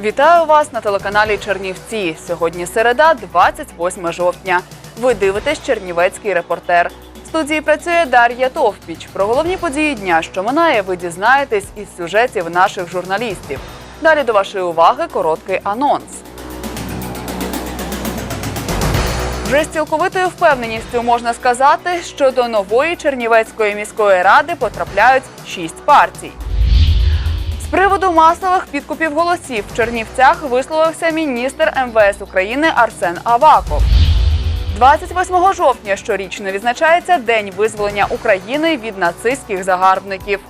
Вітаю вас на телеканалі Чернівці. Сьогодні середа, 28 жовтня. Ви дивитесь Чернівецький репортер. В студії працює Дар'я Товпіч. Про головні події дня, що минає, ви дізнаєтесь із сюжетів наших журналістів. Далі до вашої уваги короткий анонс. Вже з цілковитою впевненістю можна сказати, що до нової Чернівецької міської ради потрапляють шість партій. З приводу масових підкупів голосів в Чернівцях висловився міністр МВС України Арсен Аваков. 28 жовтня щорічно відзначається День визволення України від нацистських загарбників.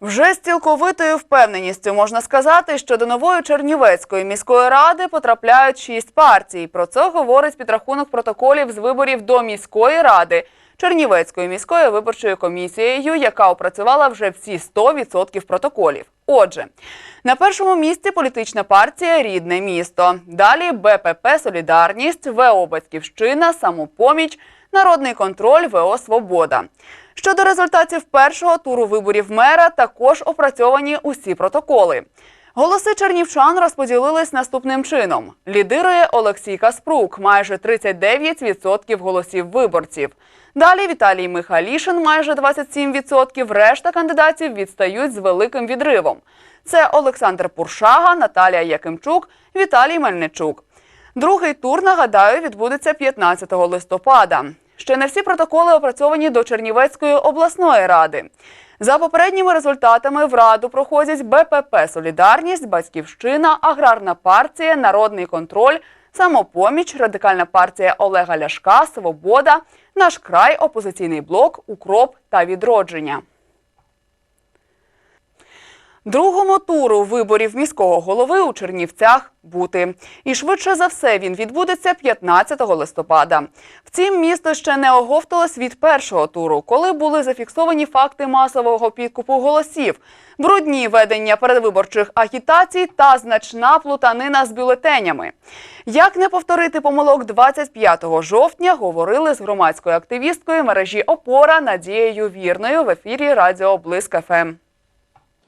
Вже з цілковитою впевненістю можна сказати, що до нової Чернівецької міської ради потрапляють шість партій. Про це говорить підрахунок протоколів з виборів до міської ради Чернівецькою міською виборчою комісією, яка опрацювала вже всі 100% протоколів. Отже, на першому місці політична партія Рідне місто. Далі БПП Солідарність, ВО Батьківщина, Самопоміч, Народний контроль, ВО Свобода. Щодо результатів першого туру виборів мера, також опрацьовані усі протоколи. Голоси чернівчан розподілились наступним чином: лідирує Олексій Каспрук, майже 39% голосів виборців. Далі Віталій Михалішин, майже 27%. Решта кандидатів відстають з великим відривом. Це Олександр Пуршага, Наталія Якимчук, Віталій Мельничук. Другий тур, нагадаю, відбудеться 15 листопада. Ще не всі протоколи опрацьовані до Чернівецької обласної ради. За попередніми результатами в раду проходять БПП Солідарність, Батьківщина, Аграрна партія, Народний контроль, Самопоміч, Радикальна партія Олега Ляшка, Свобода, Наш край, Опозиційний блок, Укроп та Відродження. Другому туру виборів міського голови у Чернівцях бути. І швидше за все він відбудеться 15 листопада. Втім, місто ще не оговталось від першого туру, коли були зафіксовані факти масового підкупу голосів, брудні ведення передвиборчих агітацій та значна плутанина з бюлетенями. Як не повторити помилок 25 жовтня, говорили з громадською активісткою мережі Опора Надією Вірною в ефірі Радіо Ем». ФМ.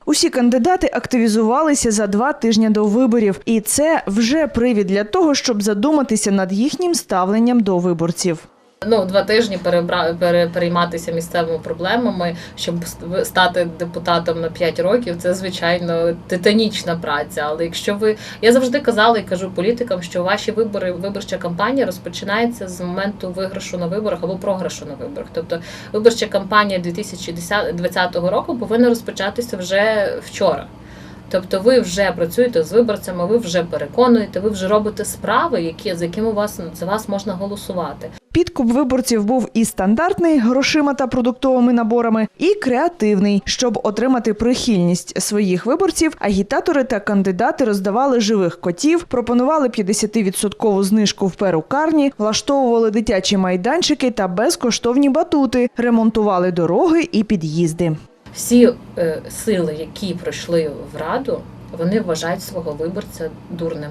Усі кандидати активізувалися за два тижні до виборів, і це вже привід для того, щоб задуматися над їхнім ставленням до виборців. Ну, два тижні перебра... пере... перейматися місцевими проблемами, щоб ст- стати депутатом на 5 років, це звичайно титанічна праця. Але якщо ви я завжди казала і кажу політикам, що ваші вибори, виборча кампанія розпочинається з моменту виграшу на виборах або програшу на виборах. Тобто виборча кампанія 2020 року повинна розпочатися вже вчора. Тобто ви вже працюєте з виборцями, ви вже переконуєте, ви вже робите справи, які за якими вас за вас можна голосувати. Підкуп виборців був і стандартний грошима та продуктовими наборами, і креативний. Щоб отримати прихильність своїх виборців, агітатори та кандидати роздавали живих котів, пропонували 50% знижку в перукарні, влаштовували дитячі майданчики та безкоштовні батути, ремонтували дороги і під'їзди. Всі е, сили, які пройшли в раду, вони вважають свого виборця дурним.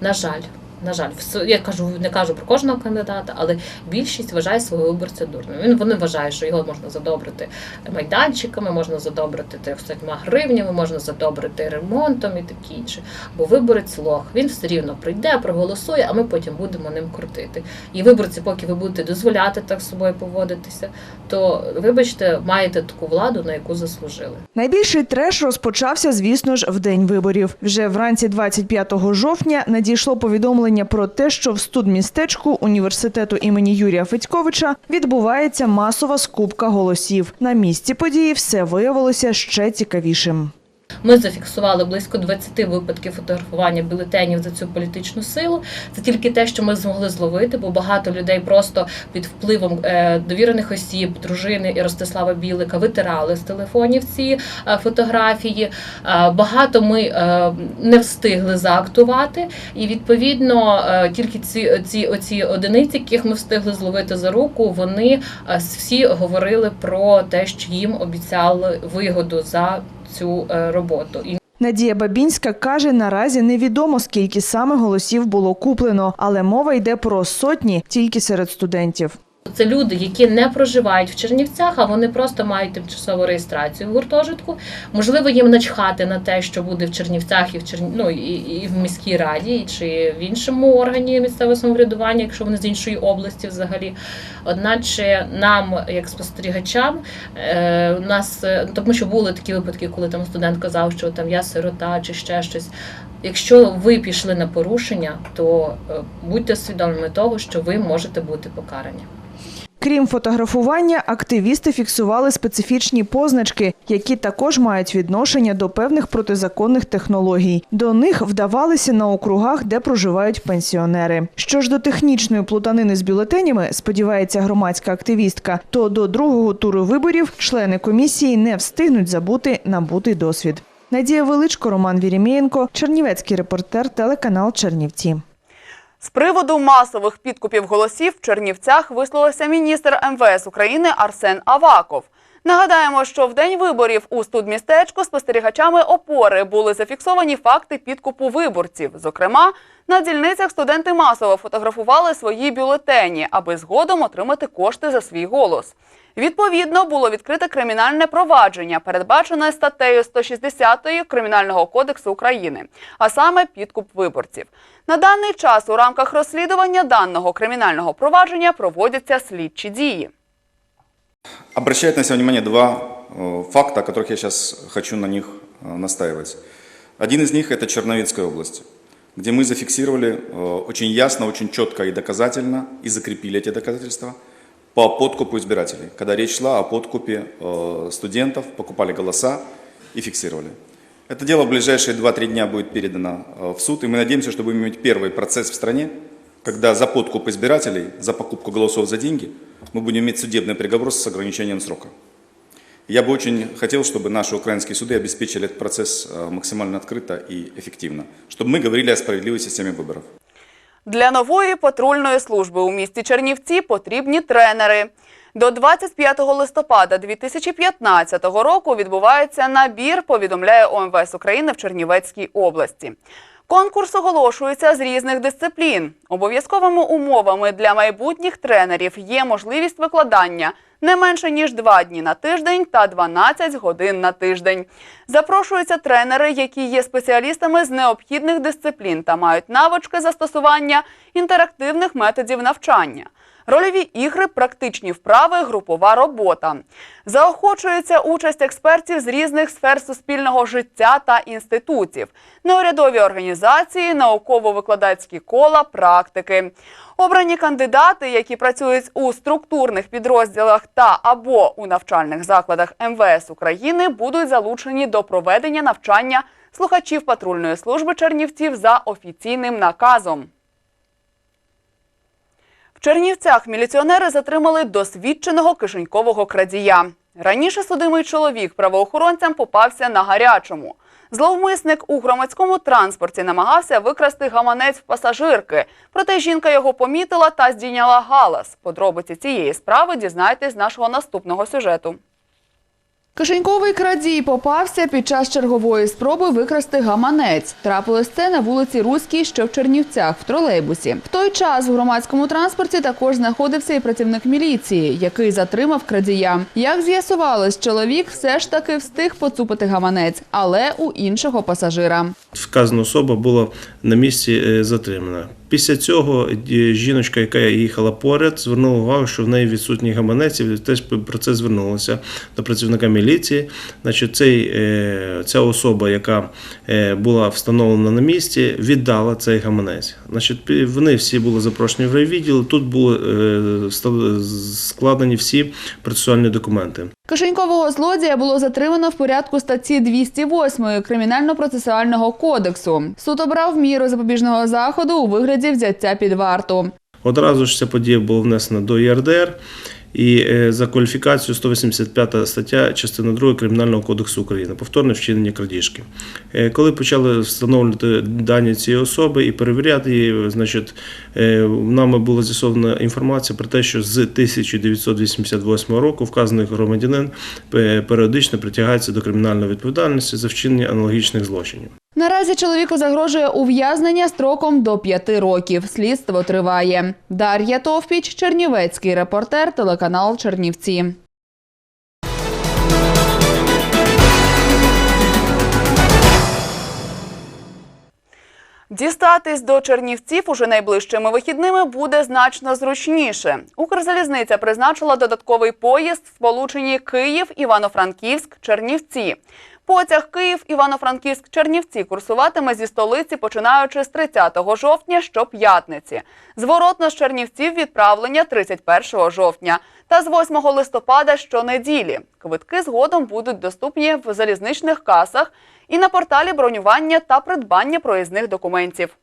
На жаль, на жаль, я кажу, не кажу про кожного кандидата, але більшість вважає свого виборця дурним. Він вони вважають, що його можна задобрити майданчиками, можна задобрити 300 гривнями, можна задобрити ремонтом і таке інше. Бо виборець лох, він все рівно прийде, проголосує, а ми потім будемо ним крутити. І виборці, поки ви будете дозволяти так з собою поводитися, то вибачте, маєте таку владу, на яку заслужили. Найбільший треш розпочався, звісно ж, в день виборів. Вже вранці 25 жовтня надійшло повідомлення про те, що в студмістечку університету імені Юрія Федьковича відбувається масова скупка голосів. На місці події все виявилося ще цікавішим. Ми зафіксували близько 20 випадків фотографування бюлетенів за цю політичну силу. Це тільки те, що ми змогли зловити, бо багато людей просто під впливом е, довірених осіб, дружини і Ростислава Білика витирали з телефонів ці е, фотографії. Е, Багато ми не встигли заактувати, і відповідно тільки ці, ці оці одиниці, яких ми встигли зловити за руку, вони всі говорили про те, що їм обіцяли вигоду за цю е, роботу. Надія Бабінська каже, наразі невідомо скільки саме голосів було куплено, але мова йде про сотні тільки серед студентів. Це люди, які не проживають в Чернівцях, а вони просто мають тимчасову реєстрацію в гуртожитку. Можливо, їм начхати на те, що буде в Чернівцях і в Черні... ну, і, і в міській раді, чи в іншому органі місцевого самоврядування, якщо вони з іншої області взагалі. Одначе нам, як спостерігачам, е, у нас е, тому, що були такі випадки, коли там студент казав, що там я сирота чи ще щось. Якщо ви пішли на порушення, то е, будьте свідомими того, що ви можете бути покарані. Крім фотографування, активісти фіксували специфічні позначки, які також мають відношення до певних протизаконних технологій. До них вдавалися на округах, де проживають пенсіонери. Що ж до технічної плутанини з бюлетенями, сподівається громадська активістка, то до другого туру виборів члени комісії не встигнуть забути набутий досвід. Надія Величко, Роман Вірімєєнко, Чернівецький репортер, телеканал Чернівці. З приводу масових підкупів голосів в Чернівцях висловився міністр МВС України Арсен Аваков. Нагадаємо, що в день виборів у студмістечку спостерігачами опори були зафіксовані факти підкупу виборців. Зокрема, на дільницях студенти масово фотографували свої бюлетені, аби згодом отримати кошти за свій голос. Відповідно, було відкрите кримінальне провадження, передбачене статтею 160 Кримінального кодексу України, а саме підкуп виборців. На даний час у рамках розслідування даного кримінального провадження проводяться слідчі дії. Обращает на себя внимание два э, факта, о которых я сейчас хочу на них э, настаивать. Один из них – это Черновицкая область, где мы зафиксировали э, очень ясно, очень четко и доказательно, и закрепили эти доказательства по подкупу избирателей, когда речь шла о подкупе э, студентов, покупали голоса и фиксировали. Это дело в ближайшие 2-3 дня будет передано э, в суд, и мы надеемся, что будем иметь первый процесс в стране, когда за подкуп избирателей, за покупку голосов за деньги, мы будем иметь судебный приговор с ограничением срока. Я бы очень хотел, чтобы наши украинские суды обеспечили этот процесс э, максимально открыто и эффективно, чтобы мы говорили о справедливой системе выборов. Для нової патрульної служби у місті Чернівці потрібні тренери. До 25 листопада 2015 року відбувається набір, повідомляє ОМВС України в Чернівецькій області. Конкурс оголошується з різних дисциплін. Обов'язковими умовами для майбутніх тренерів є можливість викладання не менше ніж 2 дні на тиждень та 12 годин на тиждень. Запрошуються тренери, які є спеціалістами з необхідних дисциплін та мають навички застосування інтерактивних методів навчання. Рольові ігри, практичні вправи, групова робота. Заохочується участь експертів з різних сфер суспільного життя та інститутів, неурядові організації, науково-викладацькі кола, практики. Обрані кандидати, які працюють у структурних підрозділах та або у навчальних закладах МВС України, будуть залучені до проведення навчання слухачів патрульної служби Чернівців за офіційним наказом. В Чернівцях міліціонери затримали досвідченого кишенькового крадія. Раніше судимий чоловік правоохоронцям попався на гарячому. Зловмисник у громадському транспорті намагався викрасти гаманець в пасажирки. Проте жінка його помітила та здійняла галас. Подробиці цієї справи дізнайтесь з нашого наступного сюжету. Кишеньковий крадій попався під час чергової спроби викрасти гаманець. Трапилось це на вулиці Руській, що в Чернівцях, в тролейбусі. В той час в громадському транспорті також знаходився і працівник міліції, який затримав крадія. Як з'ясувалось, чоловік все ж таки встиг поцупити гаманець, але у іншого пасажира. Вказана особа була на місці е, затримана. Після цього е, жіночка, яка їхала поряд, звернула увагу, що в неї відсутній гаманець, і теж про це звернулася до працівника міліції. Значить, цей, е, ця особа, яка е, була встановлена на місці, віддала цей гаманець. Значить, вони всі були запрошені в райвідділ. Тут були складені всі процесуальні документи. Кишенькового злодія було затримано в порядку статті 208 Кримінально-процесуального кодексу. Суд обрав міру запобіжного заходу у вигляді взяття під варту. Одразу ж ця подія була внесена до ЄРДР. І е, за кваліфікацією 185 стаття частина 2 Кримінального кодексу України повторне вчинення крадіжки. Е, Коли почали встановлювати дані цієї особи і перевіряти її, значить, е, нами була з'ясована інформація про те, що з 1988 року вказаний громадянин періодично притягається до кримінальної відповідальності за вчинення аналогічних злочинів. Наразі чоловіку загрожує ув'язнення строком до п'яти років. Слідство триває. Дар'я Товпіч, Чернівецький репортер, телеканал Чернівці. Дістатись до Чернівців уже найближчими вихідними буде значно зручніше. Укрзалізниця призначила додатковий поїзд в сполученні Київ, Івано-Франківськ, Чернівці. Потяг Київ, Івано-Франківськ, Чернівці курсуватиме зі столиці починаючи з 30 жовтня щоп'ятниці. Зворотно з Чернівців відправлення 31 жовтня та з 8 листопада щонеділі. Квитки згодом будуть доступні в залізничних касах і на порталі бронювання та придбання проїзних документів.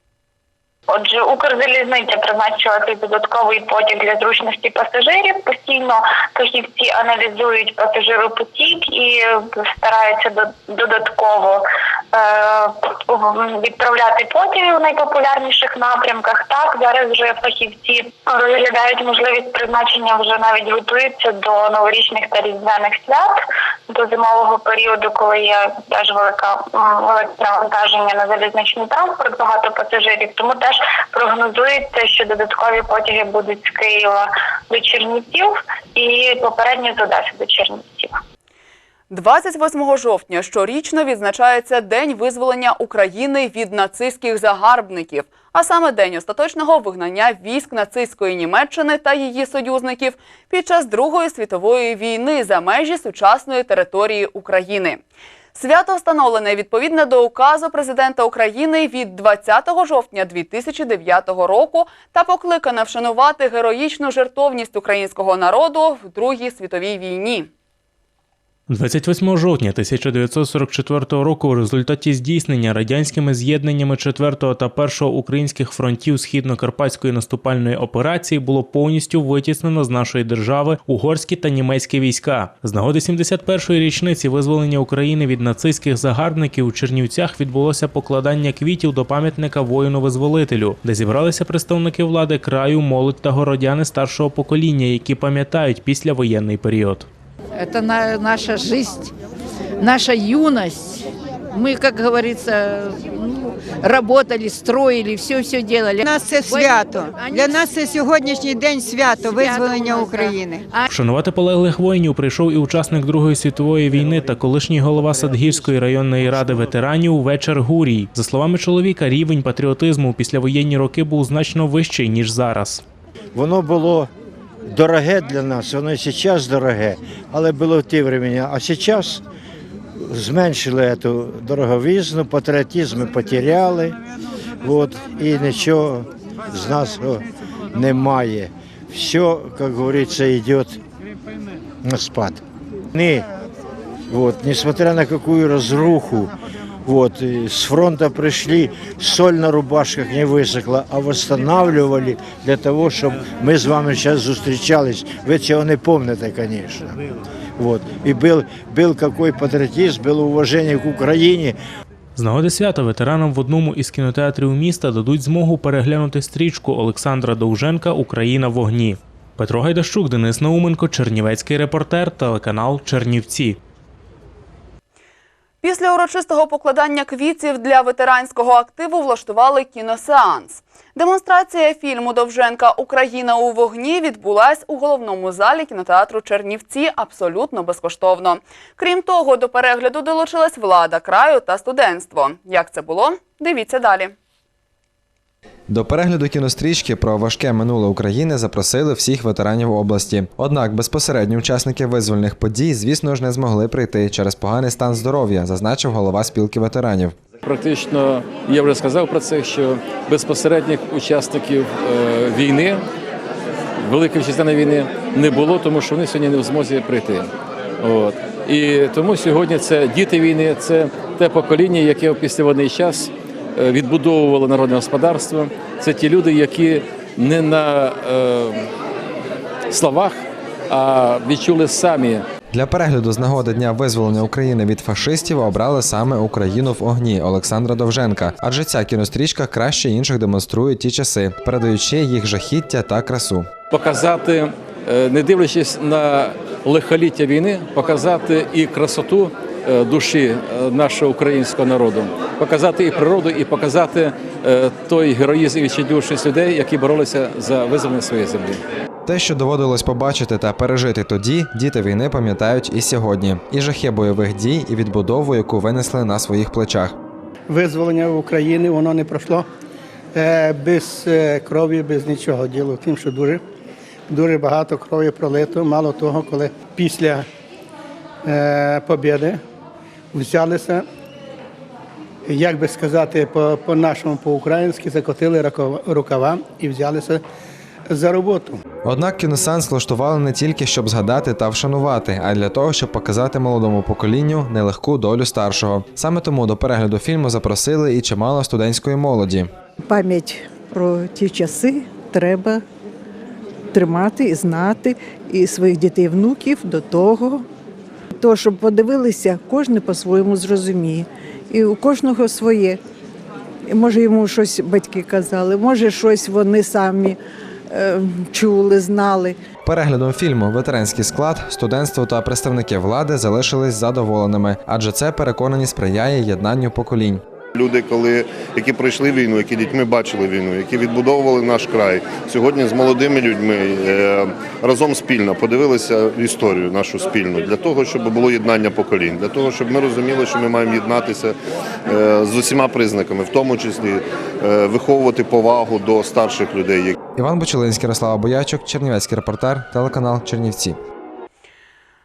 Отже, Укрзалізниця призначила додатковий потяг для зручності пасажирів. Постійно фахівці аналізують пасажиропотік і стараються до- додатково е, відправляти потяги в найпопулярніших напрямках. Так зараз вже фахівці розглядають можливість призначення, вже навіть готуються до новорічних та різдвяних свят, до зимового періоду, коли є теж велика велике навантаження на залізничний транспорт, багато пасажирів. Тому теж прогнозується, що додаткові потяги будуть з Києва до Чернівців і попередні з Одеси до Чернівців. 28 жовтня щорічно відзначається День визволення України від нацистських загарбників, а саме день остаточного вигнання військ нацистської Німеччини та її союзників під час Другої світової війни за межі сучасної території України. Свято встановлене відповідно до указу президента України від 20 жовтня 2009 року та покликане вшанувати героїчну жертовність українського народу в Другій світовій війні. 28 жовтня 1944 року у результаті здійснення радянськими з'єднаннями 4 та 1 українських фронтів східно-карпатської наступальної операції було повністю витіснено з нашої держави угорські та німецькі війська. З нагоди 71-ї річниці визволення України від нацистських загарбників у Чернівцях відбулося покладання квітів до пам'ятника воїну-визволителю, де зібралися представники влади краю, молодь та городяни старшого покоління, які пам'ятають післявоєнний період. Это на- наша жизнь, наша юность. Мы, как говорится, ну, работали, строили, все-все делали. Для нас це свято. Для нас це сьогоднішній день свято визволення України. Вшанувати полеглих воїнів прийшов і учасник Другої світової війни та колишній голова Садгірської районної ради ветеранів Вечер Гурій. За словами чоловіка, рівень патріотизму у післявоєнні роки був значно вищий ніж зараз. Воно було дороге для нас, воно і зараз дороге, але було в ті времена. А зараз зменшили цю дороговізну, патріотизм ми потеряли, от, і нічого з нас немає. Все, як говориться, йде на спад. Ні, вот, несмотря на какую разруху, вот, и с фронта пришли, соль на рубашках не высохла, а восстанавливали для того, чтобы мы с вами сейчас зустрічались. Вы цього не помните, конечно. Вот. И был, был какой патриотизм, было уважение к Украине, З нагоди свята ветеранам в одному із кінотеатрів міста дадуть змогу переглянути стрічку Олександра Довженка Україна в вогні. Петро Гайдащук, Денис Науменко, Чернівецький репортер, телеканал Чернівці. Після урочистого покладання квітів для ветеранського активу влаштували кіносеанс. Демонстрація фільму Довженка Україна у вогні відбулась у головному залі кінотеатру Чернівці абсолютно безкоштовно. Крім того, до перегляду долучилась влада краю та студентство. Як це було? Дивіться далі. До перегляду кінострічки про важке минуле України запросили всіх ветеранів області. Однак безпосередні учасники визвольних подій, звісно ж, не змогли прийти через поганий стан здоров'я, зазначив голова спілки ветеранів. Практично я вже сказав про це, що безпосередніх учасників е, війни, великої вітчизняної війни, не було, тому що вони сьогодні не в змозі прийти. От. І тому сьогодні це діти війни, це те покоління, яке в післявоєнний час е, відбудовувало народне господарство. Це ті люди, які не на е, словах, а відчули самі Для перегляду з нагоди Дня визволення України від фашистів обрали саме Україну в огні Олександра Довженка, адже ця кінострічка краще інших демонструє ті часи, передаючи їх жахіття та красу. показати, е, не дивлячись на лихоліття війни, показати і красоту, душі е, нашого українського народу, показати і природу, і показати е, той героїзм і відчайдушність людей, які боролися за визволення своєї землі. Те, що доводилось побачити та пережити тоді, діти війни пам'ятають і сьогодні. І жахи бойових дій, і відбудову, яку винесли на своїх плечах. визволення України воно не пройшло е, без е, крові, без нічого. Діло в тім, що дуже, дуже багато крові пролито. Мало того, коли після е, побіди взялися, як би сказати, по- по-нашому, по-українськи, закотили рукава- рукава і взялися за роботу. Однак кіносеанс влаштували не тільки щоб згадати та вшанувати, а й для того, щоб показати молодому поколінню нелегку долю старшого. Саме тому до перегляду фільму запросили і чимало студентської молоді. пам'ять про ті часи треба тримати і знати, і своїх дітей, внуків до того. То, щоб подивилися, кожен по-своєму зрозуміє. І у кожного своє. Може, йому щось батьки казали, може, щось вони самі е, чули, знали. Переглядом фільму ветеранський склад, студентство та представники влади залишились задоволеними, адже це переконані сприяє єднанню поколінь. Люди, коли які пройшли війну, які дітьми бачили війну, які відбудовували наш край, сьогодні з молодими людьми е, разом спільно подивилися історію нашу спільну для того, щоб було єднання поколінь, для того, щоб ми розуміли, що ми маємо єднатися е, з усіма признаками, в тому числі е, виховувати повагу до старших людей, Іван Бочелинський, Ярослава Боячук, Чернівецький репортер, телеканал Чернівці.